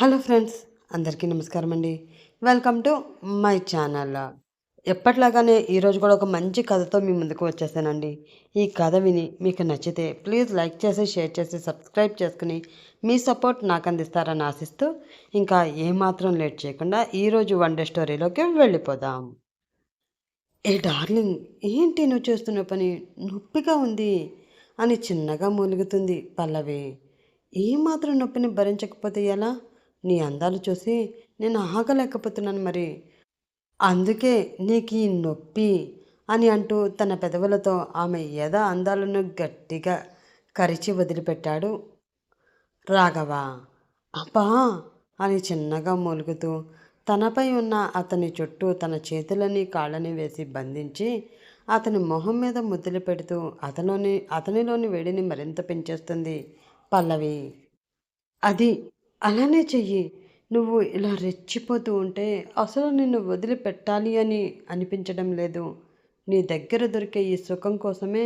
Hello friends అందరికీ నమస్కారం అండి. Welcome to my channel. ఎప్పట్లాగానే ఈరోజు కూడా ఒక మంచి కథతో మీ ముందుకు వచ్చేసానండి. ఈ కథ విని మీకు నచ్చితే ప్లీజ్ లైక్ చేసి షేర్ చేసి సబ్స్క్రైబ్ చేసుకుని మీ సపోర్ట్ నాకు అందిస్తారని ఆశిస్తూ ఇంకా ఏమాత్రం లేట్ చేయకుండా ఈరోజు వన్ డే స్టోరీలోకి వెళ్ళిపోదాం. ఏ డార్లింగ్ ఏంటి నువ్వు చేస్తున్న పని? నొప్పిగా ఉంది అని చిన్నగా మూలుగుతుంది పల్లవి. ఏమాత్రం నొప్పిని భరించకపోతే ఎలా? నీ అందాలు చూసి నేను ఆగలేకపోతున్నాను మరి. అందుకే నీకు ఈ నొప్పి అని అంటూ తన పెదవులతో ఆమె ఏదో అందాలను గట్టిగా కరిచి వదిలిపెట్టాడు. రాఘవ అబ్బా అని చిన్నగా మూలుగుతూ తనపై ఉన్న అతని చుట్టూ తన చేతులని కాళ్ళని వేసి బంధించి అతని మొహం మీద ముద్దులు పెడుతూ అతనిలోని అతనిలోని వేడిని మరింత పెంచేస్తుంది. పల్లవి అది అలానే చెయ్యి. నువ్వు ఇలా రెచ్చిపోతూ ఉంటే అసలు నిన్ను వదిలిపెట్టాలి అని అనిపించడం లేదు. నీ దగ్గర దొరికే ఈ సుఖం కోసమే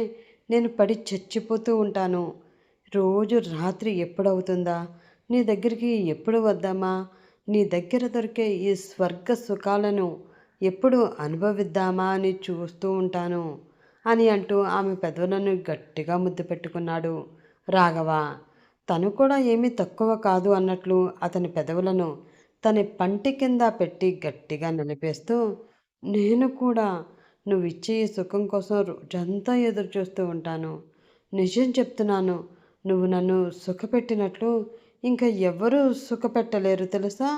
నేను పడి చచ్చిపోతూ ఉంటాను. రోజు రాత్రి ఎప్పుడవుతుందా? నీ దగ్గరికి ఎప్పుడు వద్దామా? నీ దగ్గర దొరికే ఈ స్వర్గ సుఖాలను ఎప్పుడు అనుభవిద్దామా అని చూస్తూ ఉంటాను అని అంటూ ఆమె పెదవులను గట్టిగా ముద్దు పెట్టుకున్నాడు రాఘవ. తను కూడా ఏమీ తక్కువ కాదు అన్నట్లు అతని పెదవులను తన పంటి కింద పెట్టి గట్టిగా నిలిపేస్తూ నేను కూడా నువ్వు ఇచ్చే ఈ సుఖం కోసం రోజంతా ఎదురు చూస్తూ ఉంటాను. నిజం చెప్తున్నాను నువ్వు నన్ను సుఖపెట్టినట్లు ఇంకా ఎవరూ సుఖపెట్టలేరు తెలుసా?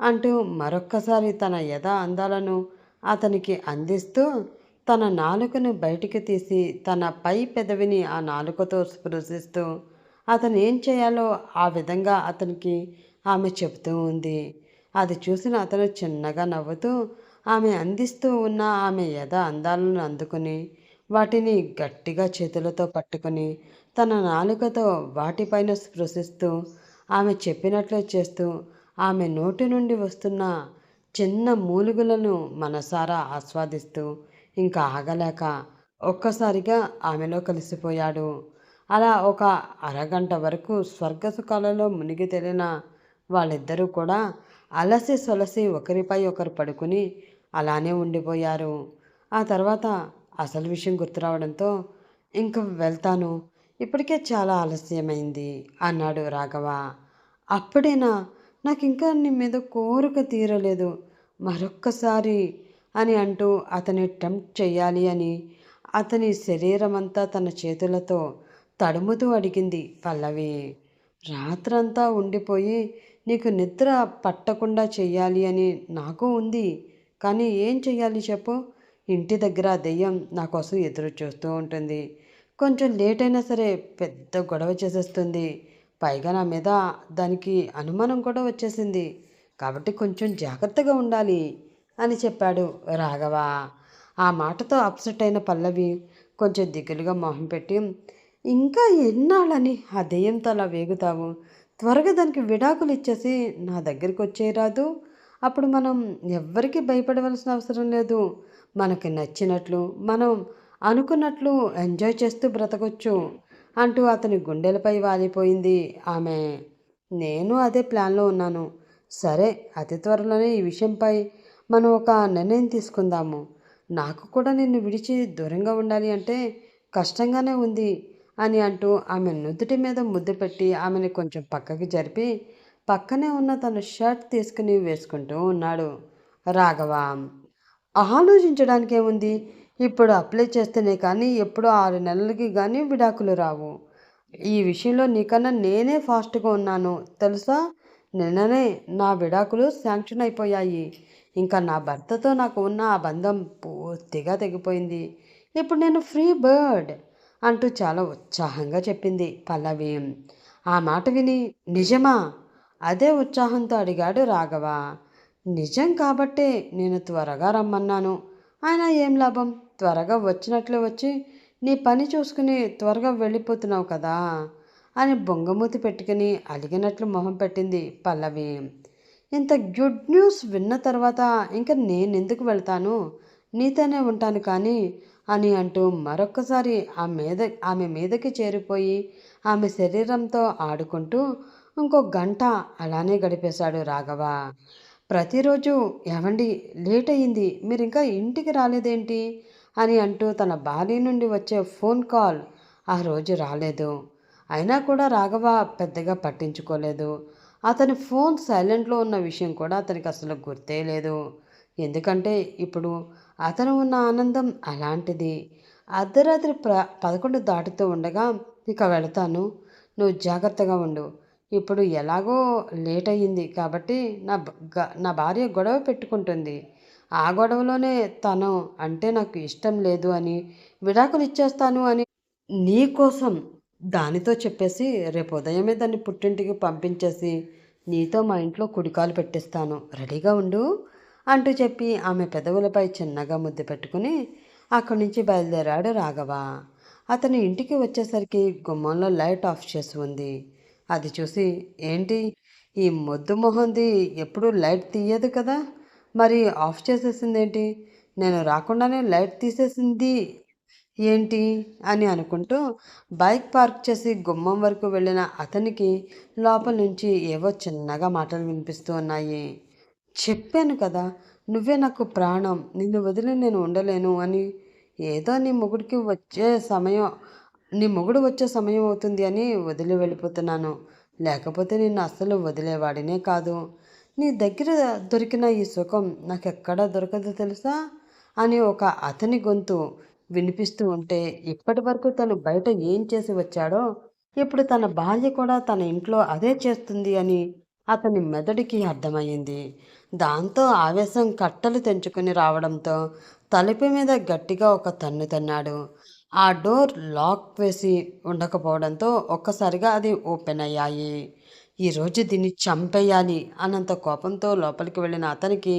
అంటూ మరొక్కసారి తన యథ అందాలను అతనికి అందిస్తూ తన నాలుకను బయటికి తీసి తన పై పెదవిని ఆ నాలుకతో స్పృశిస్తూ అతను ఏం చేయాలో ఆ విధంగా అతనికి ఆమె చెబుతూ ఉంది. అది చూసిన అతను చిన్నగా నవ్వుతూ ఆమె అందిస్తూ ఉన్న ఆమె యథ అందాలను అందుకుని వాటిని గట్టిగా చేతులతో పట్టుకుని తన నాలుకతో వాటిపైన స్పృశిస్తూ ఆమె చెప్పినట్లు చేస్తూ ఆమె నోటి నుండి వస్తున్న చిన్న మూలుగులను మనసారా ఆస్వాదిస్తూ ఇంకా ఆగలేక ఒక్కసారిగా ఆమెలో కలిసిపోయాడు. అలా ఒక అరగంట వరకు స్వర్గసుఖాలలో మునిగి తేలిన వాళ్ళిద్దరూ కూడా అలసి సొలసి ఒకరిపై ఒకరు పడుకుని అలానే ఉండిపోయారు. ఆ తర్వాత అసలు విషయం గుర్తురావడంతో ఇంక వెళ్తాను ఇప్పటికే చాలా ఆలస్యమైంది అన్నాడు రాఘవ. అప్పుడేనా? నాకు ఇంకా నీ మీద కోరిక తీరలేదు. మరొక్కసారి అని అంటూ అతని టెంప్ట్ చేయాలి అని అతని శరీరం అంతా తన చేతులతో తడుముతూ అడిగింది పల్లవి. రాత్రంతా ఉండిపోయి నీకు నిద్ర పట్టకుండా చెయ్యాలి అని నాకు ఉంది. కానీ ఏం చెయ్యాలి చెప్పు? ఇంటి దగ్గర దెయ్యం నా కోసం ఎదురు చూస్తూ ఉంటుంది. కొంచెం లేట్ అయినా సరే పెద్ద గొడవ చేసేస్తుంది. పైగా నా మీద దానికి అనుమానం కూడా వచ్చేసింది. కాబట్టి కొంచెం జాగ్రత్తగా ఉండాలి అని చెప్పాడు రాఘవ. ఆ మాటతో అప్సెట్ అయిన పల్లవి కొంచెం దిగులుగా మొహం పెట్టి ఇంకా ఎన్నాళ్ళని ఆ దెయ్యంతో అలా వేగుతావు త్వరగా దానికి విడాకులు ఇచ్చేసి నా దగ్గరికి వచ్చేయరాదు అప్పుడు మనం ఎవ్వరికి భయపడవలసిన అవసరం లేదు. మనకి నచ్చినట్లు మనం అనుకున్నట్లు ఎంజాయ్ చేస్తూ బ్రతకొచ్చు అంటూ అతని గుండెలపై వాలిపోయింది ఆమె. నేను అదే ప్లాన్లో ఉన్నాను. సరే అతి త్వరలోనే ఈ విషయంపై మనం ఒక నిర్ణయం తీసుకుందాము. నాకు కూడా నిన్ను విడిచి దూరంగా ఉండాలి అంటే కష్టంగానే ఉంది. అని అంటూ ఆమె నుదుటి మీద ముద్దు పెట్టి ఆమెను కొంచెం పక్కకి జరిపి పక్కనే ఉన్న తన షర్ట్ తీసుకుని వేసుకుంటూ ఉన్నాడు. రాఘవ ఆలోచించడానికి ఏముంది ఇప్పుడు అప్లై చేస్తేనే కానీ ఎప్పుడు ఆరు నెలలకి కానీ విడాకులు రావు. ఈ విషయంలో నీకన్నా నేనే ఫాస్ట్గా ఉన్నాను. తెలుసా? నిన్ననే నా విడాకులు శాంక్షన్ అయిపోయాయి. ఇంకా నా భర్తతో నాకు ఉన్న ఆ బంధం పూర్తిగా తెగిపోయింది. ఇప్పుడు నేను ఫ్రీ బర్డ్. అంటూ చాలా ఉత్సాహంగా చెప్పింది పల్లవి. ఆ మాట విని నిజమా? అదే ఉత్సాహంతో అడిగాడు రాఘవ. నిజం కాబట్టే నేను త్వరగా రమ్మన్నాను. ఆయన ఏం లాభం? త్వరగా వచ్చినట్లు వచ్చి నీ పని చూసుకుని త్వరగా వెళ్ళిపోతున్నావు కదా అని బొంగమూతి పెట్టుకుని అలిగినట్లు మొహం పెట్టింది పల్లవి. ఇంత గుడ్ న్యూస్ విన్న తర్వాత ఇంకా నేను ఎందుకు వెళ్తాను? నీతోనే ఉంటాను కానీ అని అంటూ మరొక్కసారి ఆ మీద ఆమె మీదకి చేరిపోయి ఆమె శరీరంతో ఆడుకుంటూ ఇంకో గంట అలానే గడిపేశాడు రాఘవ. ప్రతిరోజు ఏమండి లేట్ అయింది మీరు ఇంకా ఇంటికి రాలేదేంటి? అని అంటూ తన భార్య నుండి వచ్చే ఫోన్ కాల్ ఆ రోజు రాలేదు. అయినా కూడా రాఘవ పెద్దగా పట్టించుకోలేదు. అతని ఫోన్ సైలెంట్లో ఉన్న విషయం కూడా అతనికి అసలు గుర్తే లేదు. ఎందుకంటే ఇప్పుడు అతను ఉన్న ఆనందం అలాంటిది. అర్ధరాత్రి ప్ర పదకొండు దాటుతూ ఉండగా ఇక వెళతాను. నువ్వు జాగ్రత్తగా ఉండు. ఇప్పుడు ఎలాగో లేట్ అయ్యింది కాబట్టి నా నా భార్య గొడవ పెట్టుకుంటుంది. ఆ గొడవలోనే తను అంటే నాకు ఇష్టం లేదు అని విడాకులు ఇచ్చేస్తాను అని నీ కోసం దానితో చెప్పేసి రేపు ఉదయమే దాన్ని పుట్టింటికి పంపించేసి నీతో మా ఇంట్లో కుడికాలు పెట్టిస్తాను. రెడీగా ఉండు. అంటూ చెప్పి ఆమె పెదవులపై చిన్నగా ముద్దు పెట్టుకుని అక్కడి నుంచి బయలుదేరాడు రాఘవ. అతని ఇంటికి వచ్చేసరికి గుమ్మంలో లైట్ ఆఫ్ చేసి ఉంది. అది చూసి ఏంటి? ఈ మొద్దు మొహంది ఎప్పుడు లైట్ తీయదు కదా? మరి ఆఫ్ చేసేసింది ఏంటి నేను రాకుండానే లైట్ తీసేసింది ఏంటి? అని అనుకుంటూ బైక్ పార్క్ చేసి గుమ్మం వరకు వెళ్ళిన అతనికి లోపల నుంచి ఏవో చిన్నగా మాటలు వినిపిస్తూ ఉన్నాయి. చెప్పాను కదా నువ్వే నాకు ప్రాణం నిన్ను వదిలి నేను ఉండలేను అని. ఏదో నీ మొగుడికి వచ్చే సమయం నీ మొగుడు వచ్చే సమయం అవుతుంది అని వదిలి వెళ్ళిపోతున్నాను. లేకపోతే నిన్ను అస్సలు వదిలేవాడినే కాదు. నీ దగ్గర దొరికిన ఈ సుఖం నాకు ఎక్కడా దొరకదు తెలుసా? అని ఒక అతని గొంతు వినిపిస్తూ ఉంటే ఇప్పటి వరకు తను బయట ఏం చేసి వచ్చాడో ఇప్పుడు తన భార్య కూడా తన ఇంట్లో అదే చేస్తుంది అని అతని మెదడికి అర్థమయ్యింది. దాంతో ఆవేశం కట్టలు తెంచుకుని రావడంతో తలుపు మీద గట్టిగా ఒక తన్ను తన్నాడు. ఆ డోర్ లాక్ వేసి ఉండకపోవడంతో ఒక్కసారిగా అది ఓపెన్ అయ్యాయి. ఈరోజు దీన్ని చంపేయాలి అన్నంత కోపంతో లోపలికి వెళ్ళిన అతనికి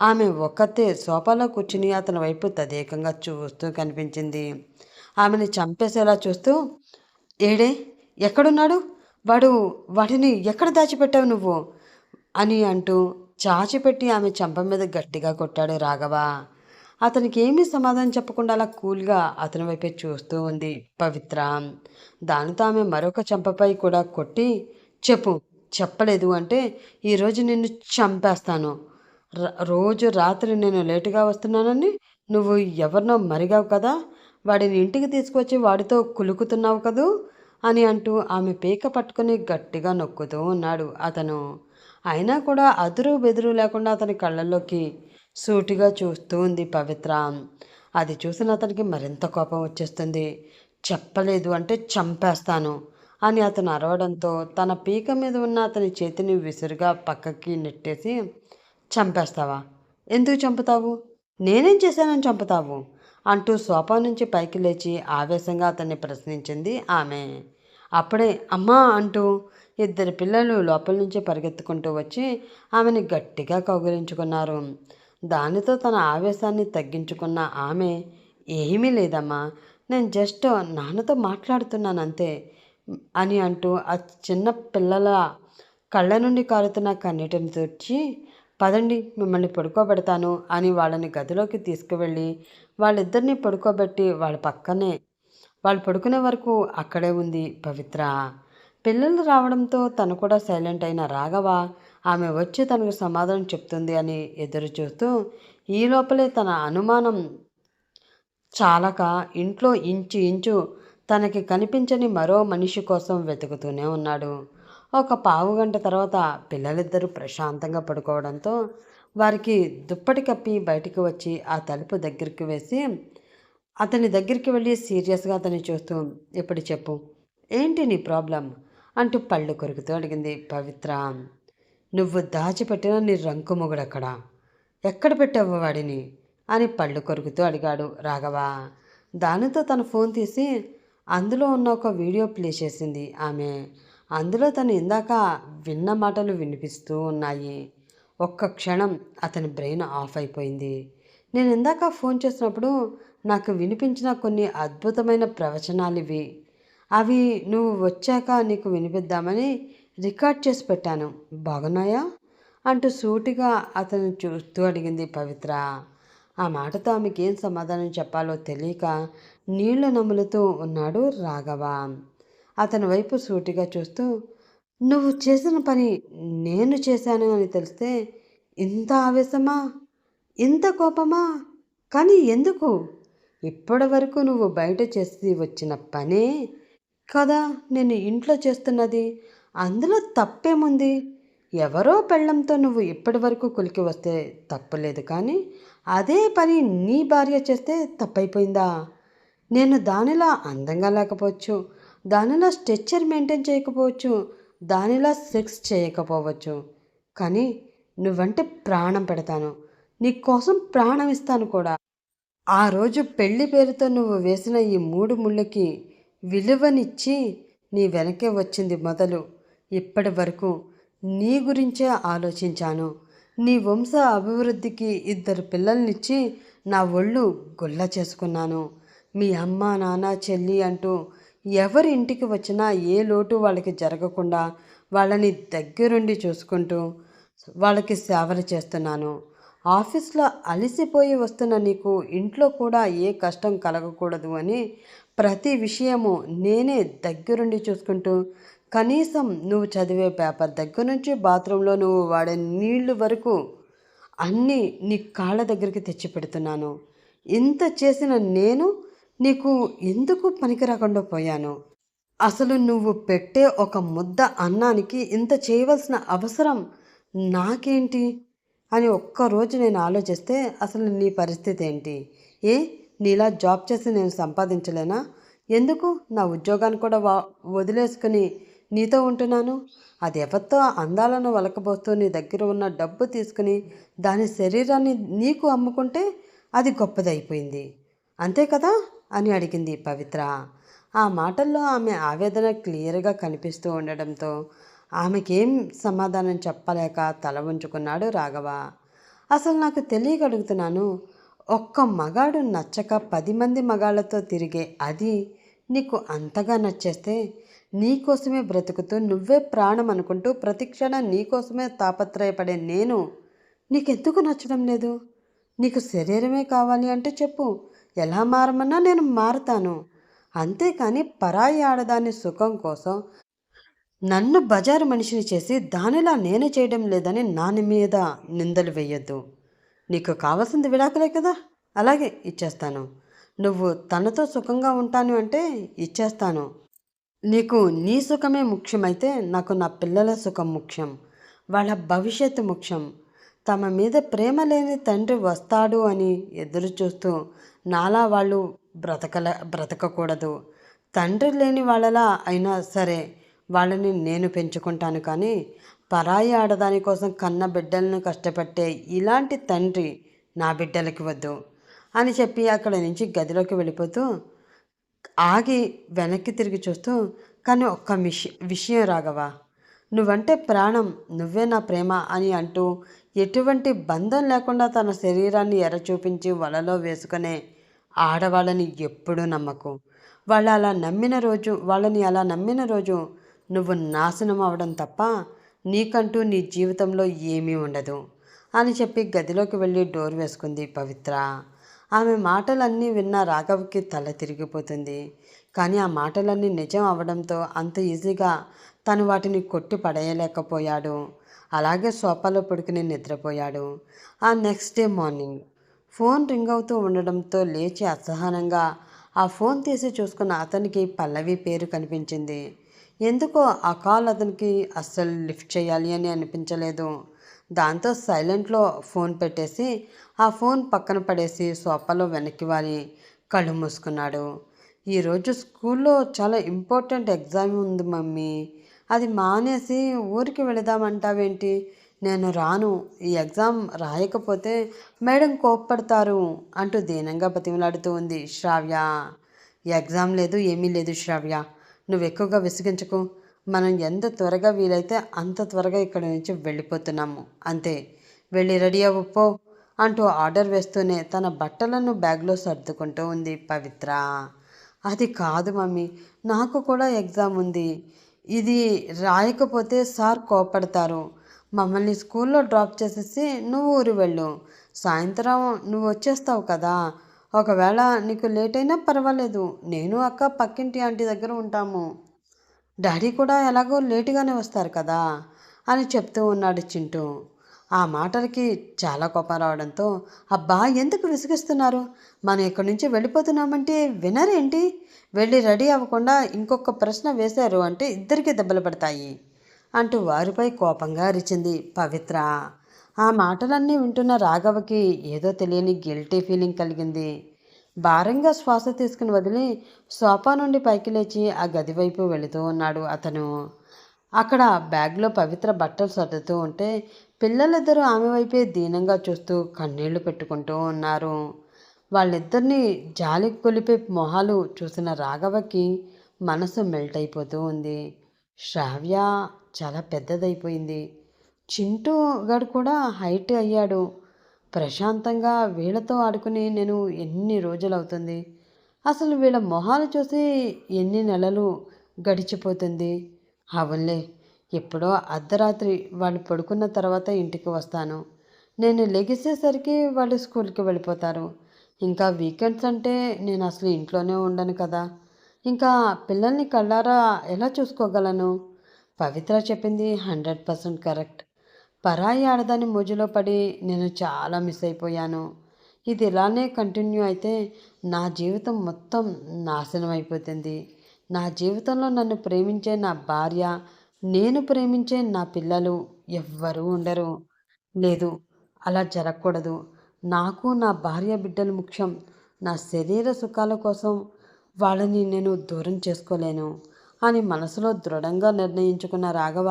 ఆమె ఒక్కతే సోఫాలో కూర్చుని అతని వైపు తదేకంగా చూస్తూ కనిపించింది. ఆమెని చంపేసేలా చూస్తూ ఏడే ఎక్కడున్నాడు? వాడు వాటిని ఎక్కడ దాచిపెట్టావు నువ్వు? అని అంటూ చాచిపెట్టి ఆమె చంప మీద గట్టిగా కొట్టాడు రాఘవ. అతనికి ఏమీ సమాధానం చెప్పకుండా అలా కూల్గా అతని వైపే చూస్తూ ఉంది పవిత్ర. దానితో ఆమె మరొక చంపపై కూడా కొట్టి చెప్పు చెప్పలేదు అంటే ఈరోజు నిన్ను చంపేస్తాను. రోజు రాత్రి నేను లేటుగా వస్తున్నానని నువ్వు ఎవరినో మరిగావు కదా? వాడిని ఇంటికి తీసుకొచ్చి వాడితో కులుకుతున్నావు కదూ? అని అంటూ ఆమె పీక పట్టుకుని గట్టిగా నొక్కుతూ ఉన్నాడు అతను. అయినా కూడా అదురు బెదురు లేకుండా అతని కళ్ళల్లోకి సూటిగా చూస్తూ ఉంది పవిత్ర. అది చూసిన అతనికి మరింత కోపం వచ్చేస్తుంది. చెప్పలేదు అంటే చంపేస్తాను అని అతను అరవడంతో తన పీక మీద ఉన్న అతని చేతిని విసురుగా పక్కకి నెట్టేసి చంపేస్తావా? ఎందుకు చంపుతావు? నేనేం చేశానని చంపుతావు? అంటూ సోఫా నుంచి పైకి లేచి ఆవేశంగా అతన్ని ప్రశ్నించింది ఆమె. అప్పుడే అమ్మా అంటూ ఇద్దరు పిల్లలు లోపల నుంచి పరిగెత్తుకుంటూ వచ్చి ఆమెని గట్టిగా కౌగిలించుకున్నారు. దానితో తన ఆవేశాన్ని తగ్గించుకున్న ఆమె ఏమీ లేదమ్మా నేను జస్ట్ నాన్నతో మాట్లాడుతున్నాను అంతే అని అంటూ ఆ చిన్న పిల్లల కళ్ళ నుండి కారుతున్న కన్నీటిని తుడిచి పదండి మిమ్మల్ని పడుకోబెడతాను అని వాళ్ళని గదిలోకి తీసుకువెళ్ళి వాళ్ళిద్దరిని పడుకోబెట్టి వాళ్ళ పక్కనే వాళ్ళు పడుకునే వరకు అక్కడే ఉంది పవిత్ర. పిల్లలు రావడంతో తను కూడా సైలెంట్ అయిన రాఘవ ఆమె వచ్చి తనకు సమాధానం చెప్తుంది అని ఎదురు చూస్తూ ఈ లోపలే తన అనుమానం చాలక ఇంట్లో ఇంచు ఇంచు తనకి కనిపించని మరో మనిషి కోసం వెతుకుతూనే ఉన్నాడు. ఒక పావు గంట తర్వాత పిల్లలిద్దరూ ప్రశాంతంగా పడుకోవడంతో వారికి దుప్పటి కప్పి బయటికి వచ్చి ఆ తలుపు దగ్గరికి వేసి అతని దగ్గరికి వెళ్ళి సీరియస్గా అతన్ని చూస్తూ ఇప్పుడు చెప్పు? ఏంటి నీ ప్రాబ్లం? అంటూ పళ్ళు కొరుకుతూ అడిగింది పవిత్ర. నువ్వు దాచిపెట్టిన నీ రంకు మొగుడక్కడ? ఎక్కడ పెట్టావు వాడిని? అని పళ్ళు కొరుకుతూ అడిగాడు రాఘవ. దానితో తన ఫోన్ తీసి అందులో ఉన్న ఒక వీడియో ప్లే చేసింది ఆమె. అందులో తను ఇందాక విన్న మాటలు వినిపిస్తూ ఉన్నాయి. ఒక్క క్షణం అతని బ్రెయిన్ ఆఫ్ అయిపోయింది. నేను ఇందాక ఫోన్ చేసినప్పుడు నాకు వినిపించిన కొన్ని అద్భుతమైన ప్రవచనాలు ఇవి. అవి నువ్వు వచ్చాక నీకు వినిపిద్దామని రికార్డ్ చేసి పెట్టాను. బాగున్నాయా? అంటూ సూటిగా అతను చూస్తూ అడిగింది పవిత్ర. ఆ మాటతో ఆమెకి ఏం సమాధానం చెప్పాలో తెలియక నీళ్ళు నములుతూ ఉన్నాడు రాఘవ. అతని వైపు సూటిగా చూస్తూ నువ్వు చేసిన పని నేను చేశాను అని తెలిస్తే ఇంత ఆవేశమా? ఇంత కోపమా? కానీ ఎందుకు? ఇప్పటి వరకు నువ్వు బయట చేసి వచ్చిన పనే కదా నేను ఇంట్లో చేస్తున్నది. అందులో తప్పేముంది? ఎవరో పెళ్ళంతో నువ్వు ఇప్పటి వరకు కులికి వస్తే తప్పులేదు కానీ అదే పని నీ భార్య చేస్తే తప్పైపోయిందా? నేను దానిలా అందంగా లేకపోవచ్చు దానిలా స్ట్రెచ్చర్ మెయింటైన్ చేయకపోవచ్చు దానిలా సెక్స్ చేయకపోవచ్చు. కానీ నువ్వంటే ప్రాణం పెడతాను నీకోసం ప్రాణం ఇస్తాను కూడా. ఆ రోజు పెళ్ళి పేరుతో నువ్వు వేసిన ఈ మూడు ముళ్ళకి విలువనిచ్చి నీ వెనకే వచ్చింది మొదలు. ఇప్పటి వరకు నీ గురించే ఆలోచించాను. నీ వంశ అభివృద్ధికి ఇద్దరు పిల్లల్నిచ్చి నా ఒళ్ళు గుల్ల చేసుకున్నాను. మీ అమ్మ నాన్న చెల్లి అంటూ ఎవరి ఇంటికి వచ్చినా ఏ లోటు వాళ్ళకి జరగకుండా వాళ్ళని దగ్గరుండి చూసుకుంటూ వాళ్ళకి సేవలు చేస్తున్నాను. ఆఫీస్లో అలసిపోయి వస్తున్న నీకు ఇంట్లో కూడా ఏ కష్టం కలగకూడదు అని ప్రతి విషయము నేనే దగ్గరుండి చూసుకుంటూ కనీసం నువ్వు చదివే పేపర్ దగ్గర నుంచి బాత్రూంలో నువ్వు వాడే నీళ్ళు వరకు అన్నీ నీ కాళ్ళ దగ్గరికి తెచ్చి పెడుతున్నాను. ఇంత చేసిన నేను నీకు ఎందుకు పనికి రాకుండా పోయాను? అసలు నువ్వు పెట్టే ఒక ముద్ద అన్నానికి ఇంత చేయవలసిన అవసరం నాకేంటి? అని ఒక్కరోజు నేను ఆలోచిస్తే అసలు నీ పరిస్థితి ఏంటి? ఏ? నీలా జాబ్ చేసి నేను సంపాదించలేనా? ఎందుకు? నా ఉద్యోగాన్ని కూడా వా వదిలేసుకుని నీతో ఉంటున్నాను? అది ఎవరితో అందాలను వలకబోస్తూ నీ దగ్గర ఉన్న డబ్బు తీసుకుని దాని శరీరాన్ని నీకు అమ్ముకుంటే అది గొప్పదైపోయింది. అంతే కదా? అని అడిగింది పవిత్ర. ఆ మాటల్లో ఆమె ఆవేదన క్లియర్గా కనిపిస్తూ ఉండడంతో ఆమెకేం సమాధానం చెప్పలేక తల ఉంచుకున్నాడు రాఘవ. అసలు నాకు తెలియగలుగుతున్నాను ఒక్క మగాడు నచ్చక పది మంది మగాళ్ళతో తిరిగే అది నీకు అంతగా నచ్చేస్తే నీకోసమే బ్రతుకుతూ నువ్వే ప్రాణం అనుకుంటూ ప్రతిక్షణ నీకోసమే తాపత్రయపడే నేను నీకెందుకు నచ్చడం లేదు? నీకు శరీరమే కావాలి అంటే చెప్పు ఎలా మారమన్నా నేను మారుతాను. అంతేకాని పరాయి ఆడదాని సుఖం కోసం నన్ను బజారు మనిషిని చేసి దానిలా నేను చేయడం లేదని నాని మీద నిందలు వేయొద్దు. నీకు కావాల్సింది విడాకులే కదా? అలాగే ఇచ్చేస్తాను. నువ్వు తనతో సుఖంగా ఉంటాను అంటే ఇచ్చేస్తాను. నీకు నీ సుఖమే ముఖ్యమైతే నాకు నా పిల్లల సుఖం ముఖ్యం. వాళ్ళ భవిష్యత్తు ముఖ్యం. తమ మీద ప్రేమ లేని తండ్రి వస్తాడు అని ఎదురు చూస్తూ నాలా వాళ్ళు బ్రతకల బ్రతకకూడదు. తండ్రి లేని వాళ్ళలా అయినా సరే వాళ్ళని నేను పెంచుకుంటాను కానీ పరాయి ఆడదాని కోసం కన్న బిడ్డలను కష్టపెట్టే ఇలాంటి తండ్రి నా బిడ్డలకి వద్దు అని చెప్పి అక్కడ నుంచి గదిలోకి వెళ్ళిపోతూ ఆగి వెనక్కి తిరిగి చూస్తూ కానీ ఒక్క మిష విషయం రాగవా నువ్వంటే ప్రాణం నువ్వే నా ప్రేమ అని అంటూ ఎటువంటి బంధం లేకుండా తన శరీరాన్ని ఎర చూపించి వలలో వేసుకునే ఆడవాళ్ళని ఎప్పుడూ నమ్మకు. వాళ్ళు అలా నమ్మిన రోజు వాళ్ళని అలా నమ్మిన రోజు నువ్వు నాశనం అవడం తప్ప నీకంటూ నీ జీవితంలో ఏమీ ఉండదు అని చెప్పి గదిలోకి వెళ్ళి డోర్ వేసుకుంది పవిత్ర. ఆమె మాటలన్నీ విన్న రాఘవ్కి తల తిరిగిపోతుంది. కానీ ఆ మాటలన్నీ నిజం అవడంతో అంత ఈజీగా తను వాటిని కొట్టి పడేయలేకపోయాడు. అలాగే సోఫాలో పడుకుని నిద్రపోయాడు. ఆ next day morning phone ring అవుతూ ఉండడంతో లేచి అసహనంగా ఆ ఫోన్ తీసి చూసుకున్న అతనికి పల్లవి పేరు కనిపించింది. ఎందుకో ఆ కాల్ అతనికి అస్సలు లిఫ్ట్ చేయాలి అని అనిపించలేదు. దాంతో సైలెంట్లో ఫోన్ పెట్టేసి ఆ ఫోన్ పక్కన పడేసి సోఫాలో వెనక్కి వారి కళ్ళు మూసుకున్నాడు. ఈరోజు స్కూల్లో చాలా ఇంపార్టెంట్ ఎగ్జామ్ ఉంది మమ్మీ. అది మానేసి ఊరికి వెళదామంటావేంటి? నేను రాను. ఈ ఎగ్జామ్ రాయకపోతే మేడం కోప్పడతారు అంటూ దీనంగా బతిమలాడుతూ ఉంది శ్రావ్య. ఎగ్జామ్ లేదు ఏమీ లేదు శ్రావ్య. నువ్వు ఎక్కువగా విసిగించకు. మనం ఎంత త్వరగా వీలైతే అంత త్వరగా ఇక్కడి నుంచి వెళ్ళిపోతున్నాము. అంతే. వెళ్ళి రెడీ అవ్వపో అంటూ ఆర్డర్ వేస్తూనే తన బట్టలను బ్యాగ్లో సర్దుకుంటూ ఉంది పవిత్ర. అది కాదు మమ్మీ నాకు కూడా ఎగ్జామ్ ఉంది. ఇది రాయకపోతే సార్ కోపడతారు. మమ్మల్ని స్కూల్లో డ్రాప్ చేసేసి నువ్వు ఊరు వెళ్ళు. సాయంత్రం నువ్వు వచ్చేస్తావు కదా. ఒకవేళ నీకు లేట్ అయినా పర్వాలేదు నేను అక్క పక్కింటి ఆంటీ దగ్గర ఉంటాము. డాడీ కూడా ఎలాగో లేటుగానే వస్తారు కదా అని చెప్తూ ఉన్నాడు చింటూ. ఆ మాటలకి చాలా కోపం రావడంతో అబ్బా ఎందుకు విసిగిస్తున్నారు? మనం ఇక్కడి నుంచి వెళ్ళిపోతున్నామంటే వినరేంటి? వెళ్ళి రెడీ అవ్వకుండా ఇంకొక ప్రశ్న వేశారు అంటే ఇద్దరికి దెబ్బలు పడతాయి అంటూ వారిపై కోపంగా అరిచింది పవిత్ర. ఆ మాటలన్నీ వింటున్న రాఘవకి ఏదో తెలియని గిల్టీ ఫీలింగ్ కలిగింది. భారంగా శ్వాస తీసుకుని వదిలి సోఫా నుండి పైకి లేచి ఆ గది వైపు వెళుతూ ఉన్నాడు అతను. అక్కడ బ్యాగ్లో పవిత్ర బట్టలు సర్దుతూ ఉంటే పిల్లలిద్దరూ ఆమె వైపే దీనంగా చూస్తూ కన్నీళ్ళు పెట్టుకుంటూ ఉన్నారు. వాళ్ళిద్దరిని జాలి కొలిపే మొహాలు చూసిన రాఘవకి మనసు మెల్ట్ అయిపోతూ ఉంది. శ్రావ్య చాలా పెద్దదైపోయింది. చింటూ గడు కూడా హైట్ అయ్యాడు. ప్రశాంతంగా వీళ్ళతో ఆడుకుని నేను ఎన్ని రోజులు అవుతుంది అసలు వీళ్ళ మొహాలు చూసి ఎన్ని నెలలు గడిచిపోతుంది? అవునులే ఎప్పుడో అర్ధరాత్రి వాళ్ళు పడుకున్న తర్వాత ఇంటికి వస్తాను. నేను లెగిసేసరికి వాళ్ళు స్కూల్కి వెళ్ళిపోతారు. ఇంకా వీకెండ్స్ అంటే నేను అసలు ఇంట్లోనే ఉండను కదా. ఇంకా పిల్లల్ని కళ్ళారా ఎలా చూసుకోగలను? పవిత్ర చెప్పింది హండ్రెడ్ పర్సెంట్ కరెక్ట్. పరాయి ఆడదాని మోజులో పడి నేను చాలా మిస్ అయిపోయాను. ఇది ఇలానే కంటిన్యూ అయితే నా జీవితం మొత్తం నాశనం అయిపోతుంది. నా జీవితంలో నన్ను ప్రేమించే నా భార్య నేను ప్రేమించే నా పిల్లలు ఎవ్వరూ ఉండరు. లేదు అలా జరగకూడదు. నాకు నా భార్య బిడ్డలు ముఖ్యం. నా శరీర సుఖాల కోసం వాళ్ళని నేను దూరం చేసుకోలేను. అని మనసులో దృఢంగా నిర్ణయించుకున్న రాఘవ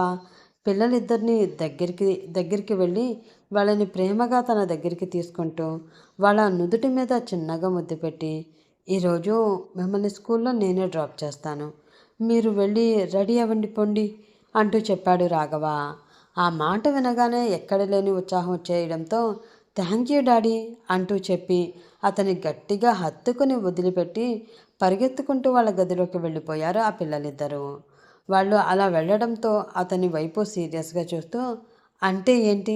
పిల్లలిద్దరినీ దగ్గరికి దగ్గరికి వెళ్ళి వాళ్ళని ప్రేమగా తన దగ్గరికి తీసుకుంటూ వాళ్ళ నుదుటి మీద చిన్నగా ముద్దు పెట్టి ఈరోజు మిమ్మల్ని స్కూల్లో నేనే డ్రాప్ చేస్తాను. మీరు వెళ్ళి రెడీ అవ్వండి పొండి అంటూ చెప్పాడు రాఘవ. ఆ మాట వినగానే ఎక్కడ లేని ఉత్సాహం చేయడంతో థ్యాంక్ యూ డాడీ అంటూ చెప్పి అతని గట్టిగా హత్తుకుని వదిలిపెట్టి పరిగెత్తుకుంటూ వాళ్ళ గదిలోకి వెళ్ళిపోయారు ఆ పిల్లలిద్దరూ. వాళ్ళు అలా వెళ్ళడంతో అతని వైపు సీరియస్గా చూస్తూ అంటే ఏంటి?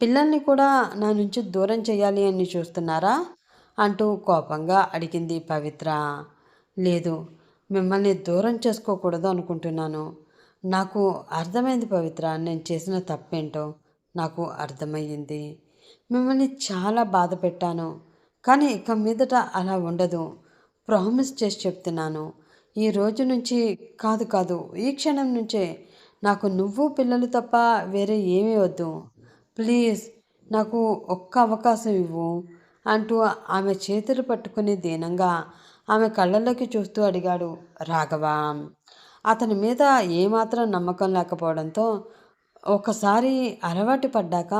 పిల్లల్ని కూడా నా నుంచి దూరం చేయాలి అని చూస్తున్నారా? అంటూ కోపంగా అడిగింది పవిత్ర. లేదు మిమ్మల్ని దూరం చేసుకోకూడదు అనుకుంటున్నాను. నాకు అర్థమైంది పవిత్ర నేను చేసిన తప్పేంటో నాకు అర్థమయ్యింది. మిమ్మల్ని చాలా బాధ పెట్టాను కానీ ఇక మీదట అలా ఉండదు. ప్రామిస్ చేసి చెప్తున్నాను. ఈ రోజు నుంచి కాదు కాదు ఈ క్షణం నుంచే నాకు నువ్వు పిల్లలు తప్ప వేరే ఏమీ వద్దు. ప్లీజ్ నాకు ఒక్క అవకాశం ఇవ్వు అంటూ ఆమె చేతులు పట్టుకుని దీనంగా ఆమె కళ్ళల్లోకి చూస్తూ అడిగాడు రాఘవ. అతని మీద ఏమాత్రం నమ్మకం లేకపోవడంతో ఒకసారి అలవాటు పడ్డాక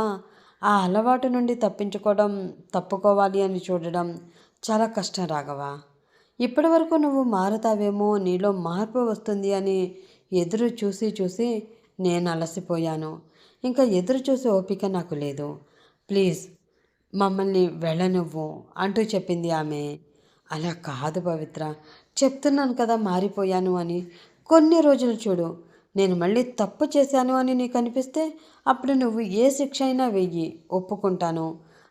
ఆ అలవాటు నుండి తప్పించుకోవడం తప్పుకోవాలి అని చూడడం చాలా కష్టం రాఘవ. ఇప్పటి వరకు నువ్వు మారుతావేమో నీలో మార్పు వస్తుంది అని ఎదురు చూసి చూసి నేను అలసిపోయాను. ఇంకా ఎదురు చూసే ఓపిక నాకు లేదు. ప్లీజ్ మమ్మల్ని వెళ్ళనువ్వు అంటూ చెప్పింది ఆమె. అలా కాదు పవిత్ర చెప్తున్నాను కదా మారిపోయాను అని. కొన్ని రోజులు చూడు నేను మళ్ళీ తప్పు చేశాను అని నీకు అనిపిస్తే అప్పుడు నువ్వు ఏ శిక్ష అయినా వెయ్యి ఒప్పుకుంటాను.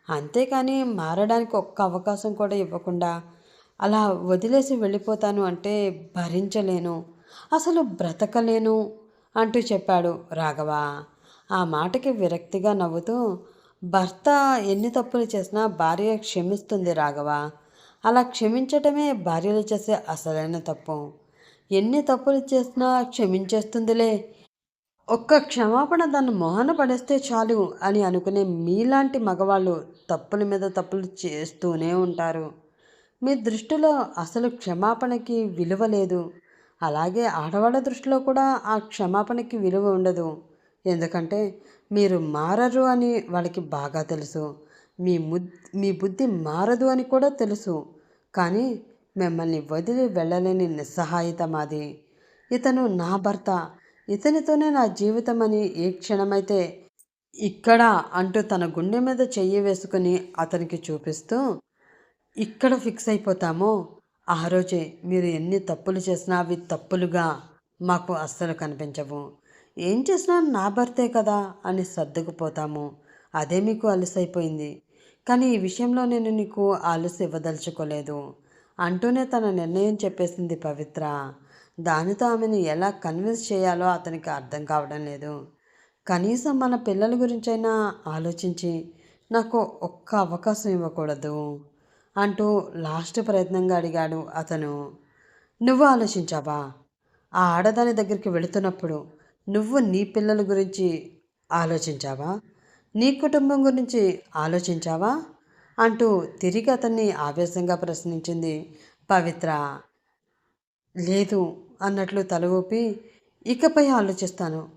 అంతేకాని మారడానికి ఒక్క అవకాశం కూడా ఇవ్వకుండా అలా వదిలేసి వెళ్ళిపోతాను అంటే భరించలేను. అసలు బ్రతకలేను అంటూ చెప్పాడు రాఘవ. ఆ మాటకి విరక్తిగా నవ్వుతూ భర్త ఎన్ని తప్పులు చేసినా భార్య క్షమిస్తుంది రాఘవ. అలా క్షమించటమే భార్యలు చేసే అసలైన తప్పు. ఎన్ని తప్పులు చేసినా క్షమించేస్తుందిలే. ఒక్క క్షమాపణ దాన్ని మొహన పడేస్తే చాలు అని అనుకునే మీలాంటి మగవాళ్ళు తప్పుల మీద తప్పులు చేస్తూనే ఉంటారు. మీ దృష్టిలో అసలు క్షమాపణకి విలువ లేదు. అలాగే ఆడవాళ్ళ దృష్టిలో కూడా ఆ క్షమాపణకి విలువ ఉండదు. ఎందుకంటే మీరు మారరు అని వాళ్ళకి బాగా తెలుసు. మీ ముద్ మీ బుద్ధి మారదు అని కూడా తెలుసు. కానీ మిమ్మల్ని వదిలి వెళ్ళలేని నిస్సహాయత మాది. ఇతను నా భర్త. ఇతనితోనే నా జీవితం అని ఏ క్షణమైతే ఇక్కడ అంటూ తన గుండె మీద చెయ్యి వేసుకుని అతనికి చూపిస్తూ ఇక్కడ ఫిక్స్ అయిపోతామో ఆ రోజే మీరు ఎన్ని తప్పులు చేసినా అవి తప్పులుగా మాకు అస్సలు కనిపించవు. ఏం చేసినా నా భర్తే కదా అని సర్దుకుపోతాము. అదే మీకు అలసైపోయింది కానీ ఈ విషయంలో నేను నీకు ఆలస్య ఇవ్వదలుచుకోలేదు. అంటూనే తన నిర్ణయం చెప్పేసింది పవిత్ర. దానితో ఆమెను ఎలా కన్విన్స్ చేయాలో అతనికి అర్థం కావడం లేదు. కనీసం మన పిల్లల గురించైనా ఆలోచించి నాకు ఒక్క అవకాశం ఇవ్వకూడదు. అంటూ లాస్ట్ ప్రయత్నంగా అడిగాడు అతను. నువ్వు ఆలోచించావా? ఆ ఆడదాని దగ్గరికి వెళుతున్నప్పుడు నువ్వు నీ పిల్లల గురించి ఆలోచించావా? నీ కుటుంబం గురించి ఆలోచించావా? అంటూ తిరిగి అతన్ని ఆవేశంగా ప్రశ్నించింది పవిత్ర. లేదు అన్నట్లు తల ఊపి ఇకపై ఆలోచిస్తాను.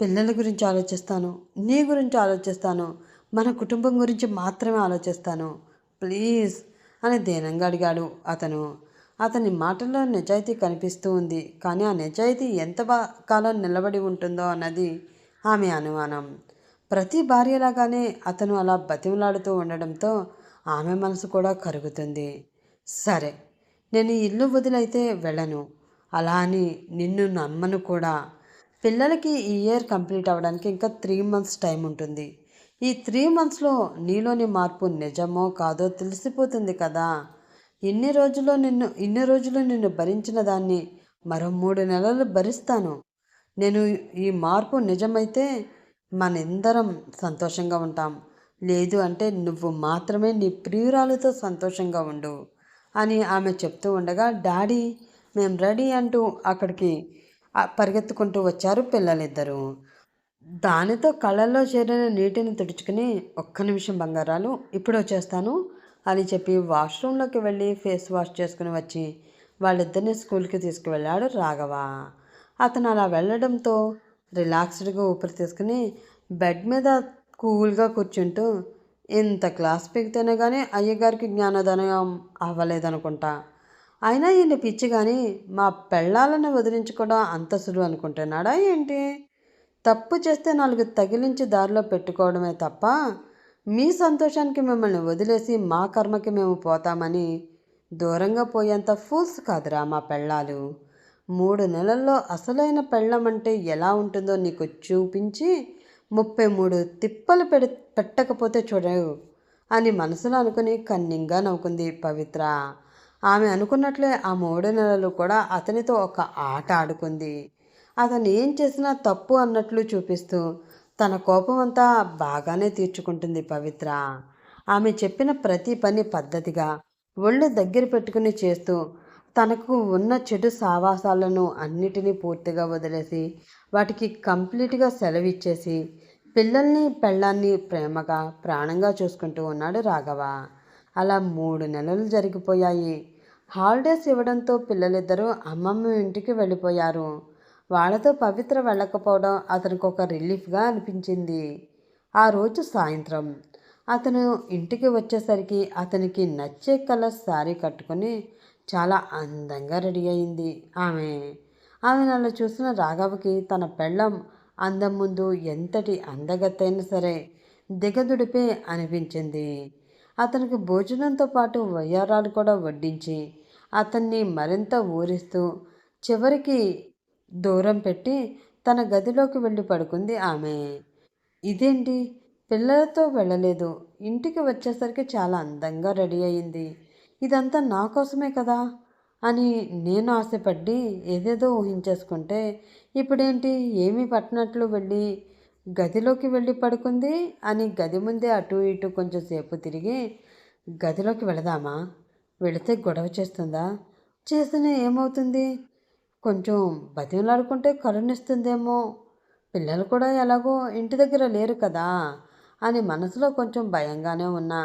పిల్లల గురించి ఆలోచిస్తాను. నీ గురించి ఆలోచిస్తాను. మన కుటుంబం గురించి మాత్రమే ఆలోచిస్తాను. ప్లీజ్ అని దీనంగా అడిగాడు. అతను అతని మాటల్లో నిజాయితీ కనిపిస్తూ ఉంది. కానీ ఆ నిజాయితీ ఎంత కాలం నిలబడి ఉంటుందో అన్నది ఆమె అనుమానం. ప్రతి భార్యలాగానే అతను అలా బతిమలాడుతూ ఉండడంతో ఆమె మనసు కూడా కరుగుతుంది. సరే నేను ఇల్లు వదిలైతే వెళ్ళను. అలా అని నిన్ను నమ్మను కూడా. పిల్లలకి ఈ ఇయర్ కంప్లీట్ అవ్వడానికి ఇంకా త్రీ మంత్స్ టైం ఉంటుంది. ఈ త్రీ మంత్స్లో నీలోని మార్పు నిజమో కాదో తెలిసిపోతుంది కదా. ఇన్ని రోజుల్లో నిన్ను ఇన్ని రోజులు నిన్ను భరించిన దాన్ని మరో మూడు నెలలు భరిస్తాను. నేను ఈ మార్పు నిజమైతే మనందరం సంతోషంగా ఉంటాం. లేదు అంటే నువ్వు మాత్రమే నీ ప్రియురాలతో సంతోషంగా ఉండు అని ఆమె చెప్తూ ఉండగా డాడీ మేము రెడీ అంటూ అక్కడికి పరిగెత్తుకుంటూ వచ్చారు పిల్లలిద్దరూ. దానితో కళ్ళల్లో చేరిన నీటిని తుడుచుకుని ఒక్క నిమిషం బంగారాలు ఇప్పుడు వచ్చేస్తాను అని చెప్పి వాష్రూమ్లోకి వెళ్ళి ఫేస్ వాష్ చేసుకుని వచ్చి వాళ్ళిద్దరిని స్కూల్కి తీసుకువెళ్ళాడు రాఘవ. అతను అలా వెళ్ళడంతో రిలాక్స్డ్గా ఊపిరి తీసుకుని బెడ్ మీద కూల్గా కూర్చుంటూ ఇంత క్లాస్ పెగితేనే కానీ అయ్యగారికి జ్ఞానోదయం అవ్వలేదనుకుంటా. అయినా ఈయన పిచ్చి కానీ మా పెళ్ళాలను వదిలించుకోవడం అంత సులువు అనుకుంటున్నాడా ఏంటి? తప్పు చేస్తే నాలుగు తగిలించి దారిలో పెట్టుకోవడమే తప్ప మీ సంతోషానికి మిమ్మల్ని వదిలేసి మా కర్మకి మేము పోతామని దూరంగా పోయేంత ఫూల్స్ కాదురా మా పెళ్ళాలు. మూడు నెలల్లో అసలైన పెళ్ళం అంటే ఎలా ఉంటుందో నీకు చూపించి ముప్పై మూడు తిప్పలు పెడి పెట్టకపోతే చూడవు అని మనసులో అనుకుని కన్నింగా నవ్వుకుంది పవిత్ర. ఆమె అనుకున్నట్లే ఆ మూడు నెలలు కూడా అతనితో ఒక ఆట ఆడుకుంది. అతను ఏం చేసినా తప్పు అన్నట్లు చూపిస్తూ తన కోపం అంతా బాగానే తీర్చుకుంటుంది పవిత్ర. ఆమె చెప్పిన ప్రతి పని పద్ధతిగా ఒళ్ళు దగ్గర పెట్టుకుని చేస్తూ తనకు ఉన్న చెడు సావాసాలను అన్నిటినీ పూర్తిగా వదిలేసి వాటికి కంప్లీట్గా సెలవిచ్చేసి పిల్లల్ని పెళ్ళాన్ని ప్రేమగా ప్రాణంగా చూసుకుంటూ ఉన్నాడు రాఘవ. అలా మూడు నెలలు జరిగిపోయాయి. హాలిడేస్ ఇవ్వడంతో పిల్లలిద్దరూ అమ్మమ్మ ఇంటికి వెళ్ళిపోయారు. వాళ్ళతో పవిత్ర వెళ్ళకపోవడం అతనికి ఒక రిలీఫ్గా అనిపించింది. ఆ రోజు సాయంత్రం అతను ఇంటికి వచ్చేసరికి అతనికి నచ్చే కలర్ శారీ కట్టుకొని చాలా అందంగా రెడీ అయింది. ఆమె ఆమె నన్ను చూసిన రాఘవకి తన పెళ్ళం అందం ముందు ఎంతటి అందగత్తైనా సరే దిగదుడిపే అనిపించింది. అతనికి భోజనంతో పాటు వయ్యారాలు కూడా వడ్డించి అతన్ని మరింత ఊరిస్తూ చివరికి దూరం పెట్టి తన గదిలోకి వెళ్ళి పడుకుంది ఆమె. ఇదేంటి? పిల్లలతో వెళ్ళలేదు. ఇంటికి వచ్చేసరికి చాలా అందంగా రెడీ అయింది. ఇదంతా నా కోసమే కదా? అని నేను ఆశపడి ఏదేదో ఊహించేసుకుంటే ఇప్పుడేంటి? ఏమీ పట్టినట్లు వెళ్ళి గదిలోకి వెళ్ళి పడుకుంది? అని గది ముందే అటు ఇటు కొంచెం సేపు తిరిగి గదిలోకి వెళదామా? వెళితే గొడవ చేస్తుందా? చేస్తేనే ఏమవుతుంది? కొంచెం బతిమలాడుకుంటే కరుణిస్తుందేమో. పిల్లలు కూడా ఎలాగో ఇంటి దగ్గర లేరు కదా అని మనసులో కొంచెం భయంగానే ఉన్నా.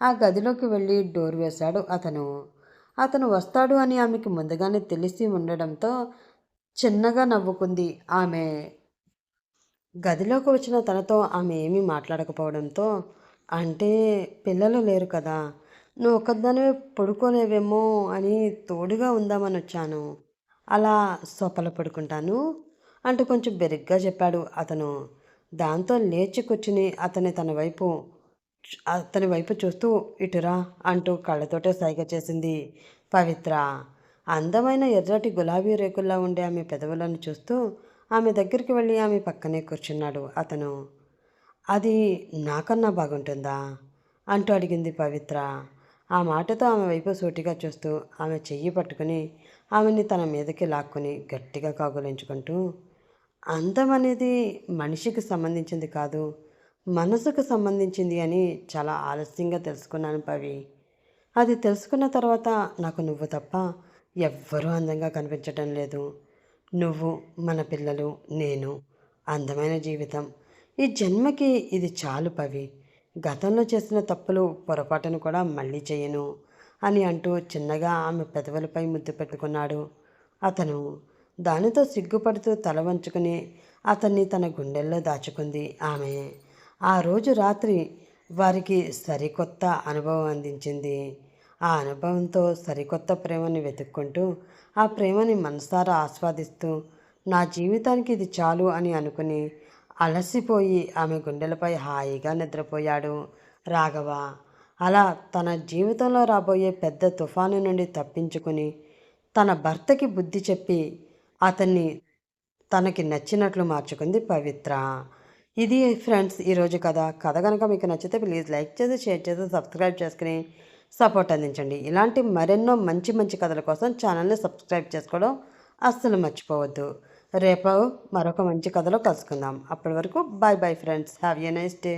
ఆ గదిలోకి వెళ్ళి డోర్ వేశాడు అతను. అతను వస్తాడు అని ఆమెకి ముందుగానే తెలిసి ఉండడంతో చిన్నగా నవ్వుకుంది ఆమె. గదిలోకి వచ్చిన తనతో ఆమె ఏమీ మాట్లాడకపోవడంతో అంటే పిల్లలు లేరు కదా నువ్వు ఒక్కదానివే పడుకోలేవేమో అని తోడుగా ఉందామని వచ్చాను. అలా సోపల పడుకుంటాను అంటూ కొంచెం బెరిగ్గా చెప్పాడు అతను. దాంతో లేచి కూర్చుని అతని తన వైపు అతని వైపు చూస్తూ ఇటురా అంటూ కళ్ళతోటే సైగ చేసింది పవిత్ర. అందమైన ఎర్రటి గులాబీ రేకుల్లా ఉండే ఆమె పెదవులను చూస్తూ ఆమె దగ్గరికి వెళ్ళి ఆమె పక్కనే కూర్చున్నాడు అతను. అది నాకన్నా బాగుంటుందా? అంటూ అడిగింది పవిత్ర. ఆ మాటతో ఆమె వైపు సూటిగా చూస్తూ ఆమె చెయ్యి పట్టుకుని ఆమెని తన మీదకి లాక్కొని గట్టిగా కాగులించుకుంటూ అందం అనేది మనిషికి సంబంధించింది కాదు మనసుకు సంబంధించింది అని చాలా ఆలస్యంగా తెలుసుకున్నాను పవి. అది తెలుసుకున్న తర్వాత నాకు నువ్వు తప్ప ఎవ్వరూ అందంగా కనిపించటం లేదు. నువ్వు మన పిల్లలు నేను అందమైన జీవితం. ఈ జన్మకి ఇది చాలు పవి. గతంలో చేసిన తప్పులు పొరపాటును కూడా మళ్ళీ చేయను. అని అంటూ చిన్నగా ఆమె పెదవులపై ముద్దు పెట్టుకున్నాడు. అతను దానితో సిగ్గుపడుతూ తల వంచుకుని అతన్ని తన గుండెల్లో దాచుకుంది ఆమె. ఆ రోజు రాత్రి వారికి సరికొత్త అనుభవం అందించింది. ఆ అనుభవంతో సరికొత్త ప్రేమని వెతుక్కుంటూ ఆ ప్రేమని మనసారా ఆస్వాదిస్తూ నా జీవితానికి ఇది చాలు అని అనుకుని అలసిపోయి ఆమె గుండెలపై హాయిగా నిద్రపోయాడు రాఘవ. అలా తన జీవితంలో రాబోయే పెద్ద తుఫాను నుండి తప్పించుకుని తన భర్తకి బుద్ధి చెప్పి అతన్ని తనకి నచ్చినట్లు మార్చుకుంది పవిత్ర. ఇది ఫ్రెండ్స్ ఈరోజు కథ. కథ కనుక మీకు నచ్చితే ప్లీజ్ లైక్ చేసి షేర్ చేసి సబ్స్క్రైబ్ చేసుకుని సపోర్ట్ అందించండి. ఇలాంటి మరెన్నో మంచి మంచి కథల కోసం ఛానల్ని సబ్స్క్రైబ్ చేసుకోవడం అస్సలు మర్చిపోవద్దు. రేపు మరొక మంచి కథలో కలుసుకుందాం. అప్పటి వరకు bye bye friends. Have a nice day.